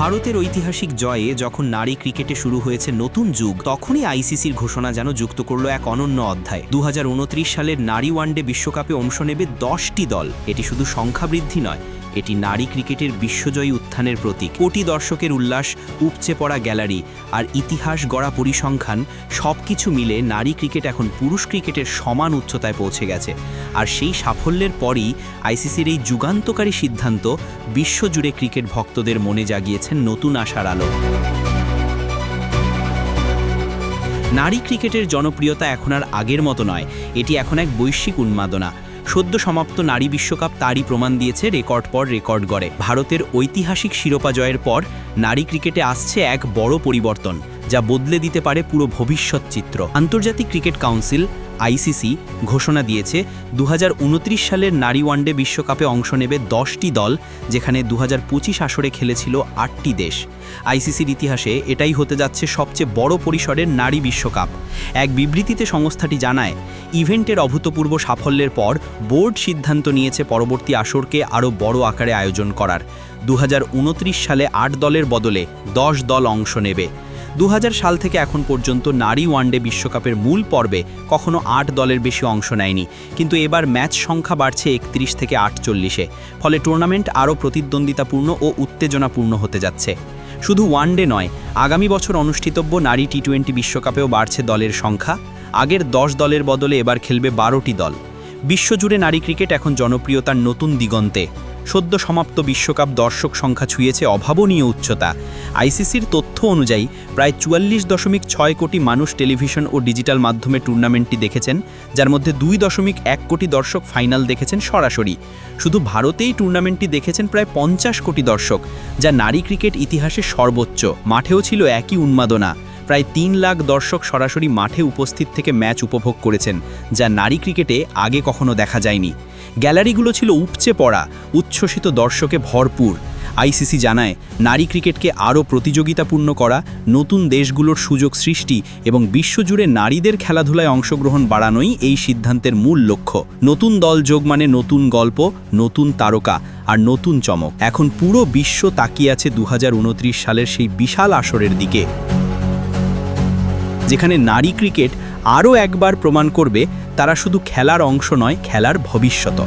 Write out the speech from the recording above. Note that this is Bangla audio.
ভারতের ঐতিহাসিক জয়ে যখন নারী ক্রিকেটে শুরু হয়েছে নতুন যুগ, তখনই আইসিসির ঘোষণা যেন যুক্ত করল এক অনন্য অধ্যায়। দু হাজার উনত্রিশ সালের নারী ওয়ানডে বিশ্বকাপে অংশ নেবে দশটি দল। এটি শুধু সংখ্যা বৃদ্ধি নয় এটি নারী ক্রিকেটের বিশ্বজয়ী উত্থানের প্রতীক। কোটি দর্শকের উল্লাস, উপচে পড়া গ্যালারি আর ইতিহাস গড়া পরিসংখ্যান সবকিছু মিলে নারী ক্রিকেট এখন পুরুষ ক্রিকেটের সমান উচ্চতায় পৌঁছে গেছে। আর সেই সাফল্যের পরই আইসিসির এই যুগান্তকারী সিদ্ধান্ত বিশ্বজুড়ে ক্রিকেট ভক্তদের মনে জাগিয়েছেন নতুন আশার আলো। নারী ক্রিকেটের জনপ্রিয়তা এখন আর আগের মতো নয়। এটি এখন এক বৈশ্বিক উন্মাদনা। সদ্য সমাপ্ত নারী বিশ্বকাপ তারই প্রমাণ দিয়েছে রেকর্ড পর রেকর্ড গড়ে। ভারতের ঐতিহাসিক শিরোপা জয়ের পর নারী ক্রিকেটে আসছে এক বড় পরিবর্তন। যা বদলে দিতে পারে পুরো ভবিষ্যৎ চিত্র। আন্তর্জাতিক ক্রিকেট কাউন্সিল আইসিসি ঘোষণা দিয়েছে দু হাজার উনত্রিশ সালের নারী ওয়ানডে বিশ্বকাপে অংশ নেবে দশটি দল, যেখানে দু হাজার পঁচিশ আসরে খেলেছিল আটটি দেশ। আইসিসির ইতিহাসে এটাই হতে যাচ্ছে সবচেয়ে বড় পরিসরের নারী বিশ্বকাপ। এক বিবৃতিতে সংস্থাটি জানায়, ইভেন্টের অভূতপূর্ব সাফল্যের পর বোর্ড সিদ্ধান্ত নিয়েছে পরবর্তী আসরকে আরও বড় আকারে আয়োজন করার। দু হাজার উনত্রিশ সালে আট দলের বদলে দশ দল অংশ নেবে। দু হাজার সাল থেকে এখন পর্যন্ত নারী ওয়ানডে বিশ্বকাপের মূল পর্বে কখনো আট দলের বেশি অংশ নেয়নি, কিন্তু এবার ম্যাচ সংখ্যা বাড়ছে একত্রিশ থেকে আটচল্লিশে, ফলে টুর্নামেন্ট আরও প্রতিদ্বন্দ্বিতাপূর্ণ ও উত্তেজনাপূর্ণ হতে যাচ্ছে। শুধু ওয়ানডে নয়, আগামী বছর অনুষ্ঠিতব্য নারী টি টোয়েন্টি বিশ্বকাপেও বাড়ছে দলের সংখ্যা, আগের দশ দলের বদলে এবার খেলবে বারোটি দল। বিশ্বজুড়ে নারী ক্রিকেট এখন জনপ্রিয়তার নতুন দিগন্তে। সদ্য সমাপ্ত বিশ্বকাপ দর্শক সংখ্যা ছুঁয়েছে অভাবনীয় উচ্চতা। আইসিসির তথ্য অনুযায়ী প্রায় চুয়াল্লিশ দশমিক ছয় কোটি মানুষ টেলিভিশন ও ডিজিটাল মাধ্যমে টুর্নামেন্টটি দেখেছেন, যার মধ্যে দুই দশমিক এক কোটি দর্শক ফাইনাল দেখেছেন সরাসরি। শুধু ভারতেই টুর্নামেন্টটি দেখেছেন প্রায় পঞ্চাশ কোটি দর্শক, যা নারী ক্রিকেট ইতিহাসে সর্বোচ্চ। মাঠেও ছিল একই উন্মাদনা। প্রায় তিন লাখ দর্শক সরাসরি মাঠে উপস্থিত থেকে ম্যাচ উপভোগ করেছেন, যা নারী ক্রিকেটে আগে কখনো দেখা যায়নি। গ্যালারিগুলো ছিল উপচে পড়া, উচ্ছ্বসিত দর্শকে ভরপুর। আইসিসি জানায়, নারী ক্রিকেটকে আরও প্রতিযোগিতাপূর্ণ করা, নতুন দেশগুলোর সুযোগ সৃষ্টি এবং বিশ্বজুড়ে নারীদের খেলাধুলায় অংশগ্রহণ বাড়ানোই এই সিদ্ধান্তের মূল লক্ষ্য। নতুন দল যোগ মানে নতুন গল্প, নতুন তারকা আর নতুন চমক। এখন পুরো বিশ্ব তাকিয়ে আছে দু হাজার উনত্রিশ সালের সেই বিশাল আসরের দিকে, যেখানে নারী ক্রিকেট আরও একবার প্রমাণ করবে তারা শুধু খেলার অংশ নয় খেলার ভবিষ্যৎ